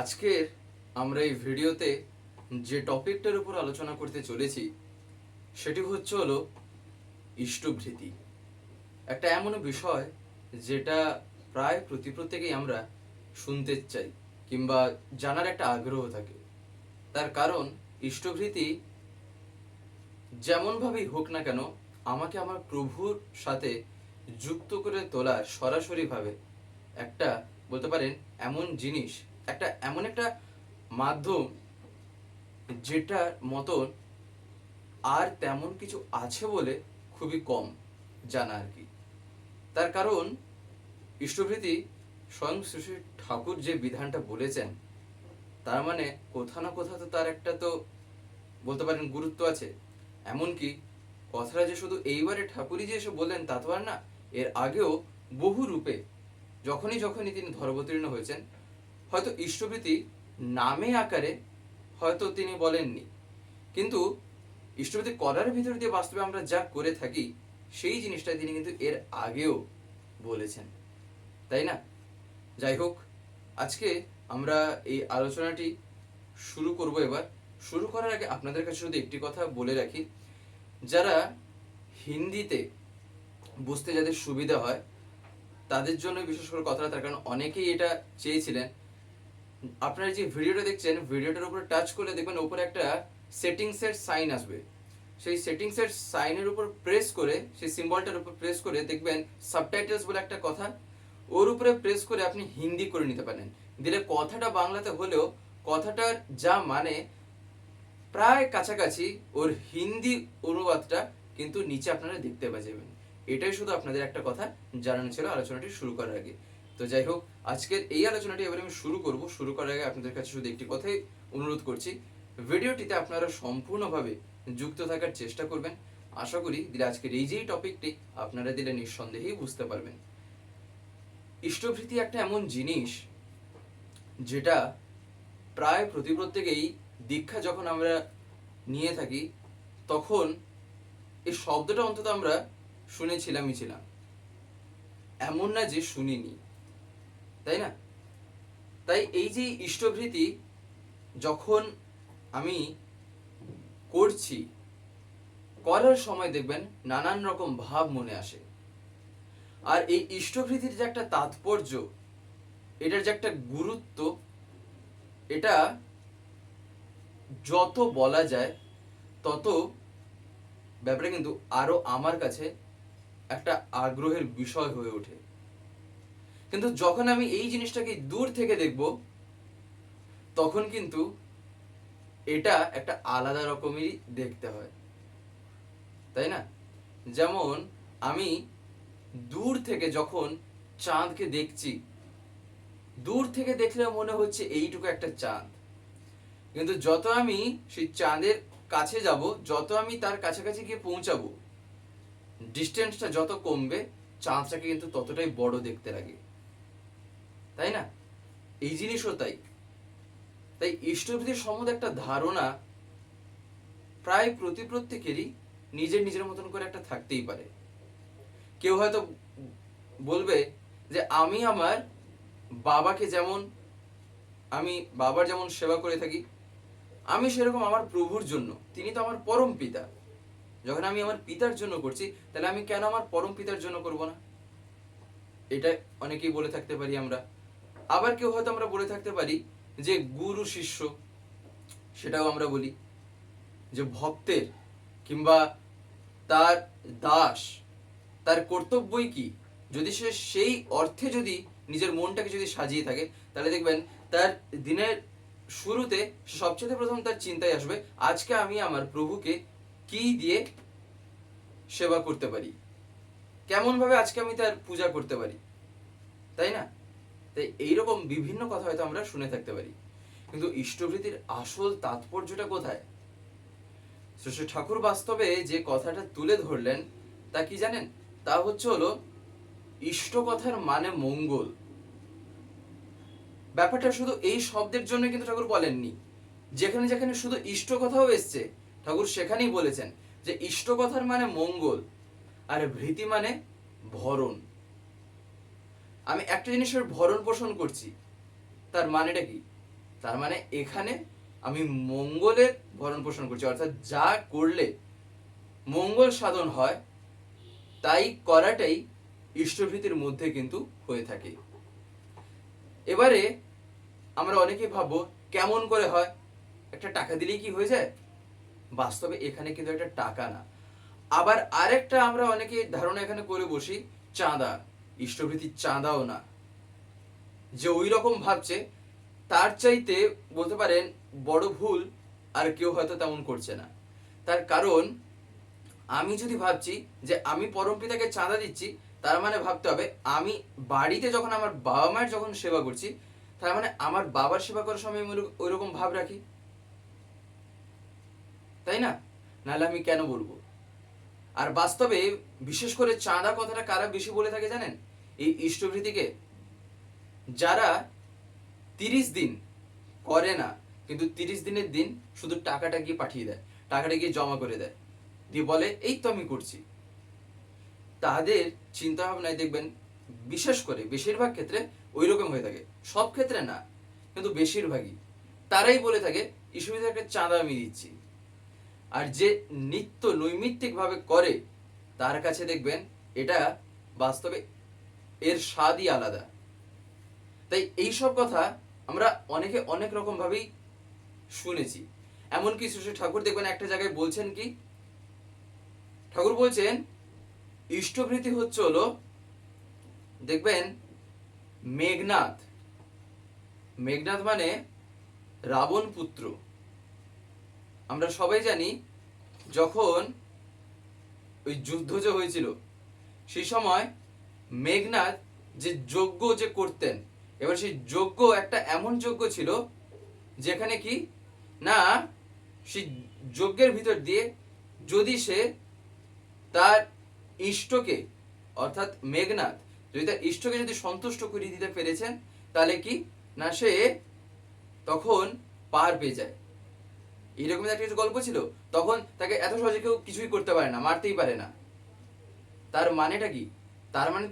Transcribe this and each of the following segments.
আজকের আমরা এই ভিডিওতে যে টপিকটার উপর আলোচনা করতে চলেছি, সেটি হচ্ছে হলো ইষ্টভৃতি। একটা এমন বিষয় যেটা প্রায় প্রতি প্রত্যেকেই আমরা শুনতে চাই কিংবা জানার একটা আগ্রহ থাকে। তার কারণ, ইষ্টভৃতি যেমনভাবেই হোক না কেন, আমাকে আমার প্রভুর সাথে যুক্ত করে তোলার সরাসরিভাবে একটা বলতে পারেন এমন জিনিস একটা এমন একটা মাধ্যম যেটার মতন আর তেমন কিছু আছে বলে খুবই কম জানা আর কি। তার কারণ ইষ্টভৃতি স্বয়ং শ্রী ঠাকুর যে বিধানটা বলেছেন, তার মানে কোথাও না কোথাও তো তার একটা তো বলতে পারেন গুরুত্ব আছে। এমনকি কথাটা যে শুধু এইবারে ঠাকুরই যে এসে বললেন তা তো আর না, এর আগেও বহু রূপে যখনই যখনই তিনি ধর্মতীর্ণ হয়েছেন হয়তো ইষ্টভৃতি নামে আকারে হয়তো তিনি বলেননি। কিন্তু ইষ্টভৃতি করার ভিতর দিয়ে বাস্তবে আমরা যা করে থাকি, সেই জিনিসটা তিনি কিন্তু এর আগেও বলেছেন। তাই না? যাই হোক, আজকে আমরা এই আলোচনাটি শুরু করব এবার। শুরু করার আগে আপনাদের কাছে শুধু একটি কথা বলে রাখি। যারা হিন্দিতে বুঝতে যাদের সুবিধা হয়, তাদের জন্য বিশেষ করে কথাটা তার কারণ অনেকেই এটা চেয়েছিলেন। আপনারা যে ভিডিওটা দেখছেন, ভিডিওটার উপরে টাচ করলে দেখবেন উপরে একটা সেটিংসের সাইন আসবে। সেই সেটিংসের সাইনের উপর প্রেস করে, সেই সিম্বলটার উপর প্রেস করে দেখবেন সাবটাইটেলস বলে একটা কথা, ওর উপরে প্রেস করে আপনি হিন্দি করে নিতে পারেন। দিলে কথাটা বাংলাতে হলেও কথাটার যা মানে প্রায় কাছাকাছি ওর হিন্দি অনুবাদটা কিন্তু নিচে আপনারা দেখতে পাবেন এটাই শুধু আপনাদের একটা কথা, জানানো ছিল, আলোচনাটি শুরু করার আগে। তো যাই হোক আজকের এই আলোচনাটি এবার আমি শুরু করব। শুরু করার আগে আপনাদের কাছে শুধু একটি কথাই অনুরোধ করছি, ভিডিওটিতে আপনারা সম্পূর্ণভাবে যুক্ত থাকার চেষ্টা করবেন। আশা করি দিলে আজকের এই যেই টপিকটি আপনারা দিলে নিঃসন্দেহেই বুঝতে পারবেন। ইষ্টভৃতি একটা এমন জিনিস যেটা প্রায় প্রতি প্রত্যেকেই দীক্ষা যখন আমরা নিয়ে থাকি, তখন এই শব্দটা অন্তত আমরা শুনেছিলামই ছিলাম। এমন না যে শুনিনি। তাই না? তাই এই যে ইষ্টভৃতি যখন আমি করছি, করার সময় দেখবেন নানান রকম ভাব মনে আসে। আর এই ইষ্টভৃতির যে একটা তাৎপর্য, এটার যে একটা গুরুত্ব, এটা যত বলা যায়, তত ব্যাপারে কিন্তু আরও আমার কাছে একটা আগ্রহের বিষয় হয়ে ওঠে। কিন্তু যখন আমি এই জিনিসটাকে দূর থেকে দেখব, তখন কিন্তু এটা একটা আলাদা রকমেরই দেখতে হয়। তাই না? যেমন আমি দূর থেকে যখন চাঁদকে দেখছি, দূর থেকে দেখলে মনে হচ্ছে এইটুকু একটা চাঁদ। কিন্তু যত আমি সেই চাঁদের কাছে যাব, যত আমি তার কাছাকাছি গিয়ে পৌঁছাবো ডিস্টেন্সটা যত কমবে, চাঁদটাকে কিন্তু ততটাই বড় দেখতে লাগে। তাই না? এই জিনিসও তাই। তাই ইষ্টভৃতির সম্বন্ধে একটা ধারণা প্রায় প্রতি প্রত্যেকেরই নিজের নিজের মতন করে একটা থাকতেই পারে। কেউ হয়তো বলবে যে আমি আমার বাবাকে যেমন, আমি বাবার যেমন সেবা করে থাকি, আমি সেরকম আমার প্রভুর জন্য। তিনি তো আমার পরম পিতা। যখন আমি আমার পিতার জন্য করছি, তাহলে আমি কেন আমার পরম পিতার জন্য করব না? এটা অনেকেই বলে থাকতে পারি আমরা। আবার কেউ হয়তো আমরা বলে থাকতে পারি যে গুরু শিষ্য, সেটাও আমরা বলি, যে ভক্তের কিংবা তার দাস, তার কর্তব্যই কি? যদি সে সেই অর্থে যদি নিজের মনটাকে যদি সাজিয়ে থাকে, তাহলে দেখবেন তার দিনের শুরুতে সবচেয়ে প্রথম তার চিন্তায় আসবে, আজকে আমি আমার প্রভুকে কি দিয়ে সেবা করতে পারি? কেমন ভাবে আজকে আমি তার পূজা করতে পারি? তাই না? তাই এইরকম বিভিন্ন কথা হয়তো আমরা শুনে থাকতে পারি। কিন্তু ইষ্টভৃতির আসল তাৎপর্যটা কোথায়? শ্রী ঠাকুর বাস্তবে যে কথাটা তুলে ধরলেন, তা কি জানেন? তা হচ্ছে হলো ইষ্ট কথার মানে মঙ্গল। ব্যাপারটা শুধু এই শব্দের জন্য কিন্তু ঠাকুর বলেননি। যেখানে যেখানে শুধু ইষ্ট কথাও এসছে, ঠাকুর সেখানেই বলেছেন যে ইষ্ট কথার মানে মঙ্গল, আর ভৃতি মানে ভরণ। আমি একটা জিনিসের ভরণ পোষণ করছি, তার মানেটা কি? তার মানে এখানে আমি মঙ্গলের ভরণ পোষণ করছি, অর্থাৎ যা করলে মঙ্গল সাধন হয়, তাই করাটাই ইষ্টভীতির মধ্যে কিন্তু হয়ে থাকে। এবারে আমরা অনেকেই ভাববো, কেমন করে হয়? একটা টাকা দিলেই কি হয়ে যায়? বাস্তবে এখানে কিন্তু একটা টাকা না। আবার আরেকটা আমরা অনেকে ধারণা এখানে করে বসি, চাঁদা। ইষ্টভৃতির চাঁদাও না। যে ওই রকম ভাবছে, তার চাইতে বলতে পারেন বড় ভুল আর কেউ হয়তো তেমন করছে না। তার কারণ, আমি যদি ভাবছি যে আমি পরম পিতাকে চাঁদা দিচ্ছি, তার মানে ভাবতে হবে আমি বাড়িতে যখন আমার বাবা মায়ের যখন সেবা করছি, তার মানে আমার বাবার সেবা করার সময় আমি ওই রকম ভাব রাখি? তাই না? নাহলে আমি কেন বলব? আর বাস্তবে বিশেষ করে চাঁদা কথাটা কারা বেশি বলে থাকে জানেন? এই ইষ্টভৃতিকে। যারা তিরিশ দিন করে না, কিন্তু তিরিশ দিনের দিন শুধু টাকাটা গিয়ে পাঠিয়ে দেয়, টাকাটা গিয়ে জমা করে দেয়, দিয়ে বলে, এই তো আমি করছি। তাদের চিন্তা ভাবনায় দেখবেন, বিশেষ করে বেশিরভাগ ক্ষেত্রে ওই রকম হয়ে থাকে। সব ক্ষেত্রে না, কিন্তু বেশিরভাগই। তারাই বলে থাকে ঈশ্বরীদেরকে চাঁদা আমি দিচ্ছি আর যে নিত্য নৈমিত্তিক ভাবে করে, তার কাছে দেখবেন, এটা বাস্তবে এর স্বাদই আলাদা। তাই এই সব কথা আমরা অনেকে অনেক রকম ভাবেই শুনেছি। এমনকি শ্রী ঠাকুর দেখবেন একটা জায়গায় বলছেন কি, ঠাকুর বলছেন, ইষ্টভৃতি হচ্ছে হলো, দেখবেন মেঘনাথ মেঘনাথ মানে রাবণ পুত্র। আমরা সবাই জানি, যখন ওই যুদ্ধ যে হয়েছিল, সেই সময় মেঘনাথ যে যজ্ঞ যে করতেন, এবার সেই যজ্ঞ একটা এমন যজ্ঞ ছিল যেখানে কি? না, সেই যজ্ঞের ভিতর দিয়ে যদি সে তার ইষ্টকে, অর্থাৎ মেঘনাথ যদি তার ইষ্টকে যদি সন্তুষ্ট করিয়ে দিতে পেরেছেন, তাহলে কি? না, সে তখন পার পেয়ে যায়। এইরকম একটা কিছু গল্প ছিল। তখন তাকে এত সহজে কেউ কিছুই করতে পারে না, মারতেই পারে না। তার মানেটা কি? তার মানে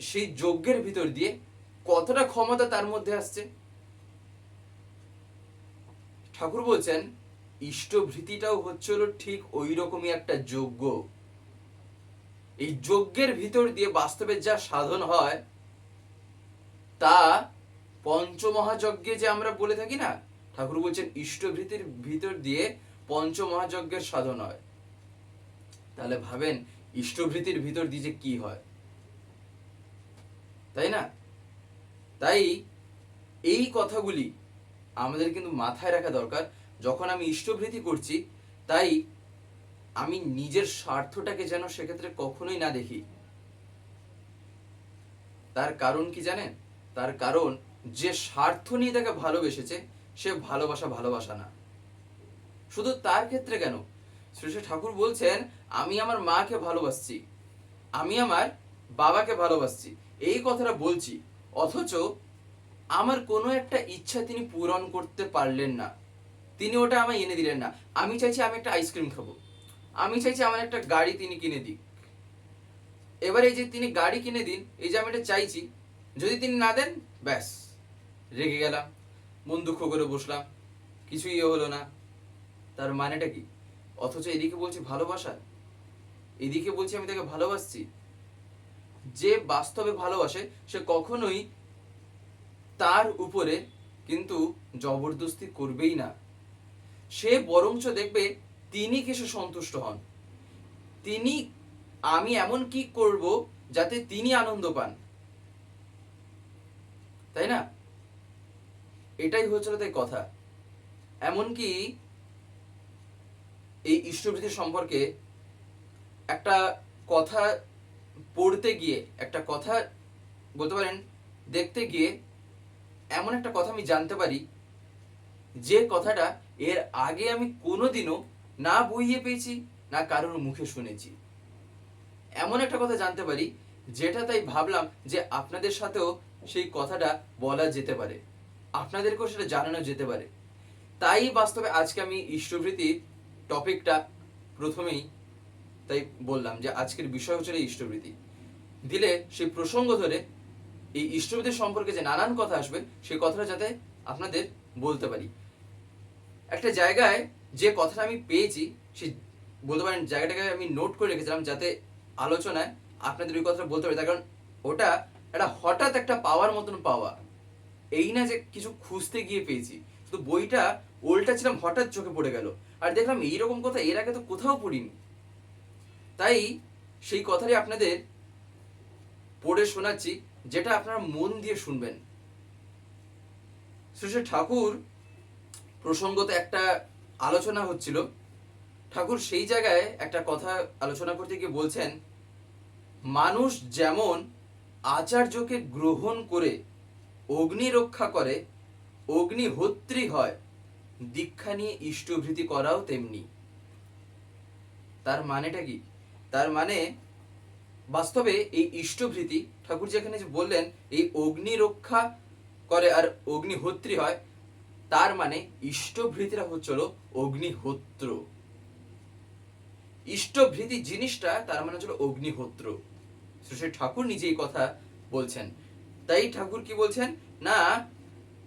সেই যজ্ঞের ভিতর দিয়ে কতটা ক্ষমতা তার মধ্যে আসছে? ঠাকুর বলছেন, ইষ্টভৃতিটাও হচ্ছে হলো ঠিক ওই রকমই একটা যজ্ঞ। এই যজ্ঞের ভিতর দিয়ে বাস্তবে যা সাধন হয়, তা পঞ্চমহাযজ্ঞে যে আমরা বলে থাকি না, ঠাকুর বলছেন ইষ্টভৃতির ভিতর দিয়ে পঞ্চমহাযজ্ঞের সাধন হয়। তাহলে ভাবেন, ইষ্টভৃতির ভিতর দিয়ে যে কি হয়? তাই না? তাই এই কথাগুলি আমাদের কিন্তু মাথায় রাখা দরকার। যখন আমি ইষ্টভৃতি করছি, তাই আমি নিজের স্বার্থটাকে যেন সেক্ষেত্রে কখনোই না দেখি। তার কারণ কি জানেন? তার কারণ যে স্বার্থ নিয়ে তাকে ভালোবেসেছে, সে ভালোবাসা ভালোবাসা না। শুধু তার ক্ষেত্রে কেন? শ্রী ঠাকুর বলছেন, আমি আমার মাকে ভালোবাসছি। আমি আমার বাবাকে ভালোবাসছি। এই কথাটা বলছি, অথচ আমার কোনো একটা ইচ্ছা তিনি পূরণ করতে পারলেন না। তিনি ওটা আমায় এনে দিলেন না। আমি চাইছি আমি একটা আইসক্রিম খাব। আমি চাইছি আমার একটা গাড়ি তিনি কিনে দিক। এবার এই যে তিনি গাড়ি কিনে দিন, এই যে আমি এটা চাইছি, যদি তিনি না দেন, ব্যাস, রেগে গেলাম, মন দুঃখ করে বসলাম, কিছুই ইয়ে হলো না। তার মানেটা কি? অথচ এদিকে বলছি ভালোবাসা। এদিকে বলছি আমি তাকে ভালোবাসছি। যে বাস্তবে ভালোবাসে, সে কখনোই তার উপরে কিন্তু জবরদস্তি করবেই না। সে বরঞ্চ দেখবে তিনি কিসে সন্তুষ্ট হন। তিনি, আমি এমন কি করব যাতে তিনি আনন্দ পান? তাই না? এটাই হচ্ছিল তাই কথা। এমনকি এই ইষ্টভৃতি সম্পর্কে একটা কথা পড়তে গিয়ে একটা কথা বলতে পারেন, দেখতে গিয়ে এমন একটা কথা আমি জানতে পারি, যে কথাটা এর আগে আমি কোনোদিনও না বইয়ে পেয়েছি, না কারোর মুখে শুনেছি। এমন একটা কথা জানতে পারি, যেটা তাই ভাবলাম যে আপনাদের সাথেও সেই কথাটা বলা যেতে পারে। আপনাদেরকেও সেটা জানানো যেতে পারে। তাই বাস্তবে আজকে আমি ইষ্টভৃতি টপিকটা প্রথমেই তাই বললাম যে আজকের বিষয় হচ্ছে এই ইষ্টভৃতি দিলে সেই প্রসঙ্গ ধরে এই ইষ্টভৃতি সম্পর্কে যে নানান কথা আসবে সেই কথাটা যাতে আপনাদের বলতে পারি। একটা জায়গায় যে কথাটা আমি পেয়েছি, সে বলতে পারেন জায়গাটাকে আমি নোট করে রেখেছিলাম যাতে আলোচনায় আপনাদের ওই কথাটা বলতে পারি। তার কারণ ওটা একটা হঠাৎ একটা পাওয়ার মতন পাওয়া। এই না যে কিছু খুঁজতে গিয়ে পেয়েছি। শুধু বইটা ওল্টা ছিলাম, হঠাৎ চোখে পড়ে গেল। আর দেখলাম এইরকম কথা এর আগে তো কোথাও পড়িনি। তাই সেই কথাটি আপনাদের পড়ে শোনাচ্ছি, যেটা আপনারা মন দিয়ে শুনবেন। শ্রী ঠাকুর প্রসঙ্গত একটা আলোচনা হচ্ছিল। ঠাকুর সেই জায়গায় একটা কথা আলোচনা করতে গিয়ে বলছেন, মানুষ যেমন আচার্যকে গ্রহণ করে অগ্নি রক্ষা করে অগ্নিহোত্রী হয়, দীক্ষা নিয়ে ইষ্টভৃতি করাও তেমনি। তার মানেটা কি? তার মানে বাস্তবে এই ইষ্টভৃতি ঠাকুর যেখানে যে বললেন, এই অগ্নি রক্ষা করে আর অগ্নিহোত্রী হয়, তার মানে ইষ্টভৃতিরা হচ্ছিল অগ্নিহোত্র। ইষ্টভৃতি জিনিসটা তার মানে হচ্ছিল অগ্নিহোত্র। শ্রী ঠাকুর নিজে এই কথা বলছেন। তাই ঠাকুর কি বলছেন? না,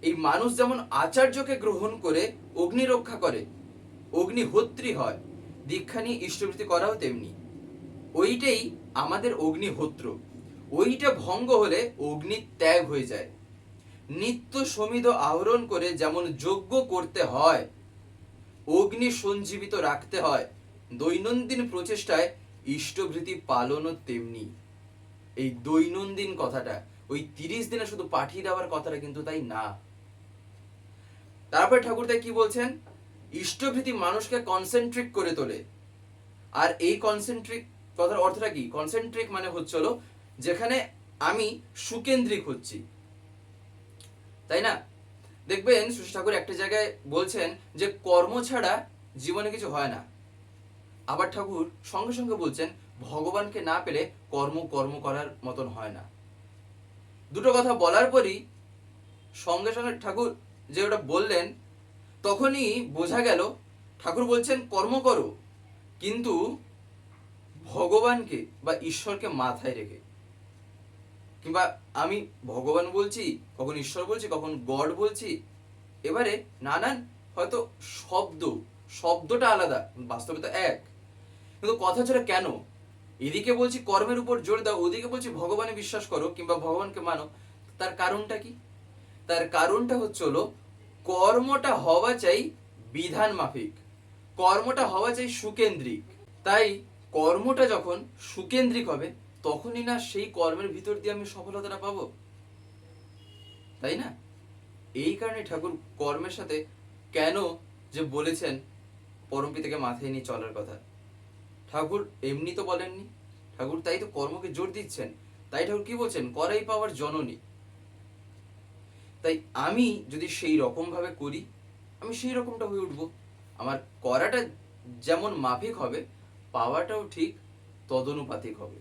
এই মানুষ যেমন আচার্যকে গ্রহণ করে অগ্নি রক্ষা করে, অগ্নিহোত্রী হয়, দীক্ষা নিয়ে ইষ্টভৃতি করাও তেমনি। ওইটাই আমাদের অগ্নিহোত্র। ওইটা ভঙ্গ হলে অগ্নি ত্যাগ হয়ে যায়। নিত্য সমিত আহরণ করে যেমন যজ্ঞ করতে হয়, অগ্নি সঞ্জীবিত রাখতে হয়, দৈনন্দিন প্রচেষ্টায় ইষ্টভৃতি পালনও তেমনি। এই দৈনন্দিন কথাটা, ওই তিরিশ দিনে শুধু পাঠিয়ে দেওয়ার কথাটা কিন্তু তাই না। তারপরে ঠাকুর তাই কি বলছেন? ইষ্টভৃতি মানুষকে কনসেন্ট্রিক করে তোলে। আর এই কনসেন্ট্রিক কথার অর্থটা কি? কনসেন্ট্রিক মানে হচ্ছে হলো যেখানে আমি সুকেন্দ্রিক হচ্ছি। তাই না? দেখবেন সুশী ঠাকুর একটা জায়গায় বলছেন যে কর্ম ছাড়া জীবনে কিছু হয় না। আবার ঠাকুর সঙ্গে সঙ্গে বলছেন ভগবানকে না পেলে কর্ম কর্ম করার মতন হয় না। দুটো কথা বলার পরই সঙ্গে সঙ্গে ঠাকুর যে ওটা বললেন, তখনই বোঝা গেল ঠাকুর বলছেন কর্ম করো, কিন্তু ভগবানকে বা ঈশ্বরকে মাথায় রেখে। কিংবা আমি ভগবান বলছি, কখন ঈশ্বর বলছি, কখন গড বলছি, এবারে নানান হয়তো শব্দ, শব্দটা আলাদা বাস্তবে তো এক। কিন্তু কথা ছাড়া কেন? এদিকে বলছি কর্মের উপর জোর দাও, ওদিকে বলছি ভগবানে বিশ্বাস করো, কিংবা ভগবানকে মানো, তার কারণটা কি? তার কারণটা হচ্ছে হলো, কর্মটা হওয়া চাই বিধান মাফিক, কর্মটা হওয়া চাই সুকেন্দ্রিক। তাই কর্মটা যখন সুকেন্দ্রিক হবে, তখনই না সেই কর্মের ভিতর দিয়ে আমি সফলতাটা পাবো? তাই না? এই কারণে ঠাকুর কর্মের সাথে কেন যে বলেছেন পরমপিতাকে মাথায় নিয়ে চলার কথা। ঠাকুর এমনি তো বলেননি। ঠাকুর তাই তো কর্মকে জোর দিচ্ছেন। তাই ঠাকুর কি বলছেন? করাই পাওয়ার জননী। তাই আমি যদি সেই রকম ভাবে করি, আমি সেই রকমটা হয়ে উঠবো। আমার করাটা যেমন মাফিক হবে পাওয়াটাও ঠিক তদনুপাতিক হবে।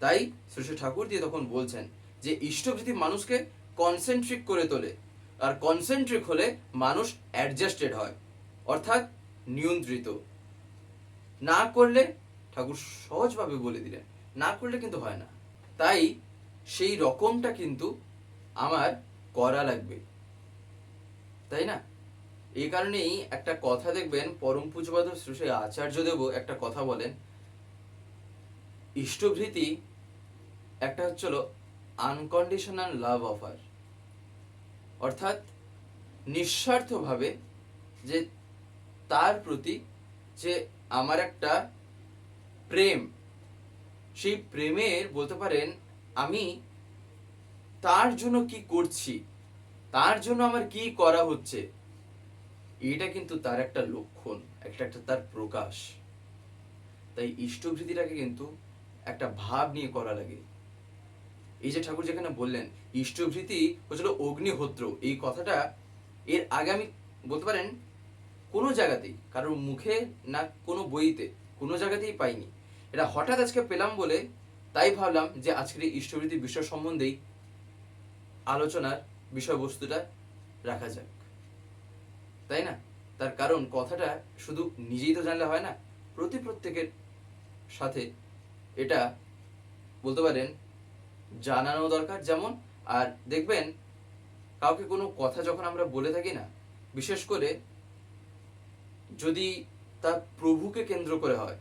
তাই শ্রী ঠাকুর দিয়ে তখন বলছেন যে ইষ্টভৃতি মানুষকে কনসেন্ট্রিক করে তোলে, আর কনসেন্ট্রিক হলে মানুষ অ্যাডজাস্টেড হয়, অর্থাৎ নিয়ন্ত্রিত। না করলে, ঠাকুর সহজভাবে বলে দিলেন, না করলে কিন্তু হয় না। তাই সেই রকমটা কিন্তু আমার করা লাগবে। তাই না? এই কারণেই একটা কথা দেখবেন, পরম পূজবাদ শ্রী আচার্যদেব একটা কথা বলেন। ইষ্টভৃতি একটা হচ্ছিল আনকন্ডিশনাল লাভ অফার অর্থাৎ নিঃস্বার্থভাবে যে তার প্রতি যে আমার একটা প্রেম, সেই প্রেমের বলতে পারেন, আমি তার জন্য কি করছি, তার জন্য আমার কি করা হচ্ছে এটা কিন্তু তার একটা লক্ষণ, একটা একটা তার প্রকাশ। তাই ইষ্টভৃতিটাকে কিন্তু একটা ভাব নিয়ে করা লাগে। এই যে ঠাকুর যেখানে বললেন, ইষ্টভৃতি হচ্ছিল অগ্নিহোত্র। এই কথাটা এর আগে আমি বলতে পারেন কোনো জায়গাতেই, কারোর মুখে না কোনো বইতে, কোনো জায়গাতেই পাইনি। এটা হঠাৎ আজকে পেলাম বলে তাই ভাবলাম যে আজকের এই ইষ্টভৃতি বিষয় সম্বন্ধেই আলোচনার বিষয়বস্তুটা রাখা যাক। তাই না? তার কারণ কথাটা শুধু নিজেই তো জানলে হয় না, প্রতি প্রত্যেকের সাথে এটা বলতে পারেন জানানো দরকার যেমন, আর দেখবেন কাউকে কোনো কথা যখন আমরা বলে থাকি না, বিশেষ করে যদি তার প্রভুকে কেন্দ্র করে হয়,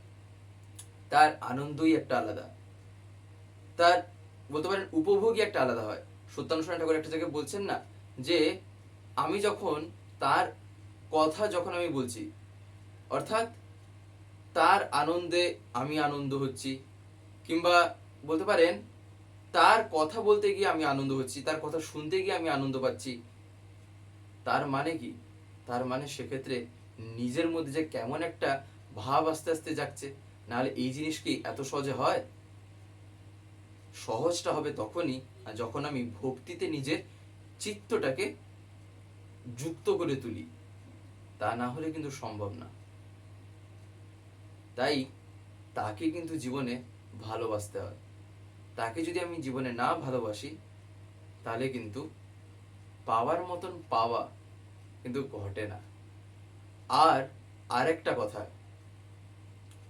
তার আনন্দই একটা আলাদা। তার বলতে পারেন উপভোগই একটা আলাদা হয়। সত্যানুসরণ ঠাকুর একটা জায়গায় বলছেন না যে, আমি যখন তার কথা যখন আমি বলছি, অর্থাৎ তার আনন্দে আমি আনন্দ হচ্ছি, কিংবা বলতে পারেন, তার কথা বলতে গিয়ে আমি আনন্দ হচ্ছি, তার কথা শুনতে গিয়ে আমি আনন্দ পাচ্ছি, তার মানে কি? তার মানে সেক্ষেত্রে নিজের মধ্যে যে কেমন একটা ভাব আস্তে আস্তে যাচ্ছে নাহলে এই জিনিস কি এত সহজে হয়? সহজটা হবে তখনই যখন আমি ভক্তিতে নিজের চিত্তটাকে যুক্ত করে তুলি। তা না হলে কিন্তু সম্ভব না। তাই তাকে কিন্তু জীবনে ভালোবাসতে হয়। তাকে যদি আমি জীবনে না ভালোবাসি, তাহলে কিন্তু পাওয়ার মতন পাওয়া কিন্তু ঘটে না। আর আরেকটা কথা,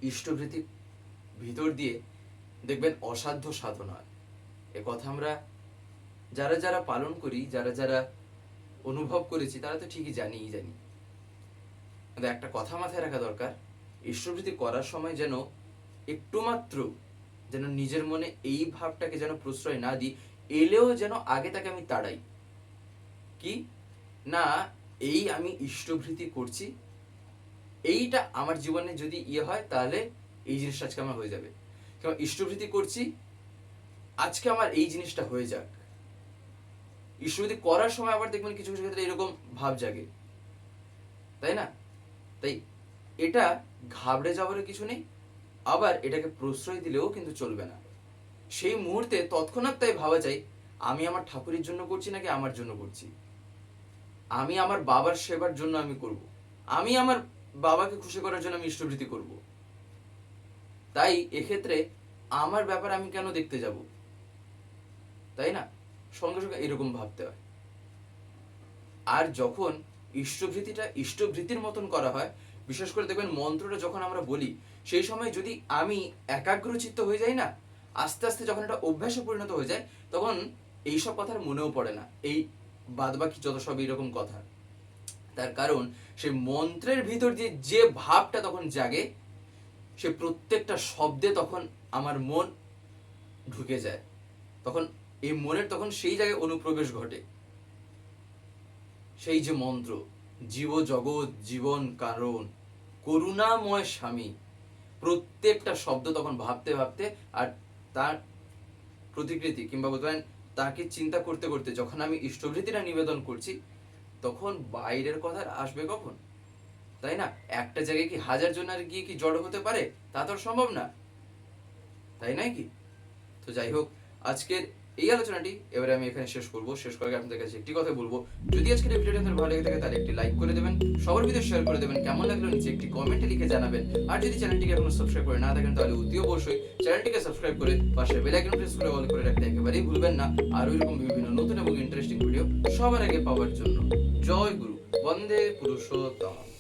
ইষ্টভৃতি ভিতর দিয়ে দেখবেন অসাধ্য সাধন। এ কথা আমরা যারা যারা পালন করি, যারা যারা অনুভব করেছি, তারা তো ঠিকই জানিই জানি। কিন্তু একটা কথা মাথায় রাখা দরকার ঈশ্বরভৃতি করার সময় যেন একটু মাত্র যেন নিজের মনে এই ভাবটাকে যেন প্রশ্রয় না দিই, এলেও যেন আগে তাকে আমি তাড়াই। কি? না, এই আমি ইষ্টভৃতি করছি, এইটা আমার জীবনে যদি ইয়ে হয়, তাহলে এই জিনিসটা আজকে আমার হয়ে যাবে। কারণ ইষ্টভৃতি করছি, আজকে আমার এই জিনিসটা হয়ে যাক। ইষ্টভৃতি করার সময় আবার দেখবেন কিছু কিছু ক্ষেত্রে এরকম ভাব জাগে। তাই না? তাই এটা ঘাবড়ে যাওয়ার কিছু নেই, আবার এটাকে প্রশ্রয় দিলেও কিন্তু চলবে না। সেই মুহূর্তে তৎক্ষণাৎ তাই ভাবা যায়, আমি আমার ঠাকুরের জন্য করছি নাকি আমার জন্য করছি? আমি আমার বাবার সেবার জন্য আমি করব। আমি আমার বাবাকে খুশি করার জন্য আমি ইষ্টভৃতি করব। তাই এক্ষেত্রে আমার ব্যাপার আমি কেন দেখতে যাব? তাই না? সঙ্গে সঙ্গে এরকম ভাবতে হয়। আর যখন ইষ্টভৃতিটা ইষ্টভৃতির মতন করা হয়। বিশেষ করে দেখবেন মন্ত্রটা যখন আমরা বলি, সেই সময় যদি আমি একাগ্রচিত্ত হয়ে যাই না, আস্তে আস্তে যখন এটা অভ্যাসে পরিণত হয়ে যায়, তখন এইসব কথার মনেও পড়ে না। এই বাদবাকি যত সব এইরকম কথা। তার কারণ সেই মন্ত্রের ভিতর দিয়ে যে ভাবটা তখন জাগে, সে প্রত্যেকটা শব্দে তখন আমার মন ঢুকে যায়। তখন এই মনের তখন সেই জায়গায় অনুপ্রবেশ ঘটে। সেই যে মন্ত্র, জীব জগৎ, জীবন, কারণ, করুণাময় স্বামী প্রত্যেকটা শব্দ তখন ভাবতে ভাবতে আর তার প্রতিকৃতি কিংবা বলতে পারেন তাকে চিন্তা করতে করতে যখন আমি ইষ্টভৃতিটা নিবেদন করছি, তখন বাইরের কথা আসবে কখন? তাই না? একটা জায়গায় কি হাজার জন আর গিয়ে কি জড়ো হতে পারে? তা তো সম্ভব না। তাই নয় কি? তো যাই হোক, আজকের এই আলোচনাটি এবারে আমি এখানে শেষ করব। শেষ করার আপনাদের কাছে একটি কথা বলব। যদি আজকের ভিডিওটি আপনাদের ভালো লেগে থাকে, তাহলে একটি লাইক করে দেবেন, সবার ভিতরে শেয়ার করে দেবেন, কেমন লাগল নিচে একটি কমেন্টে লিখে জানাবেন। আর যদি চ্যানেলটিকে এখনও সাবস্ক্রাইব করে না থাকেন, তাহলে অতি অবশ্যই চ্যানেলটিকে সাবস্ক্রাইব করে পাশে বেল আইকন প্রেস করে অল করে রাখতে একেবারেই ভুলবেন না। আর ওইরকম বিভিন্ন নতুন এবং ইন্টারেস্টিং ভিডিও সবার আগে পাওয়ার জন্য। জয় গুরু, বন্দে পুরুষোত্তম।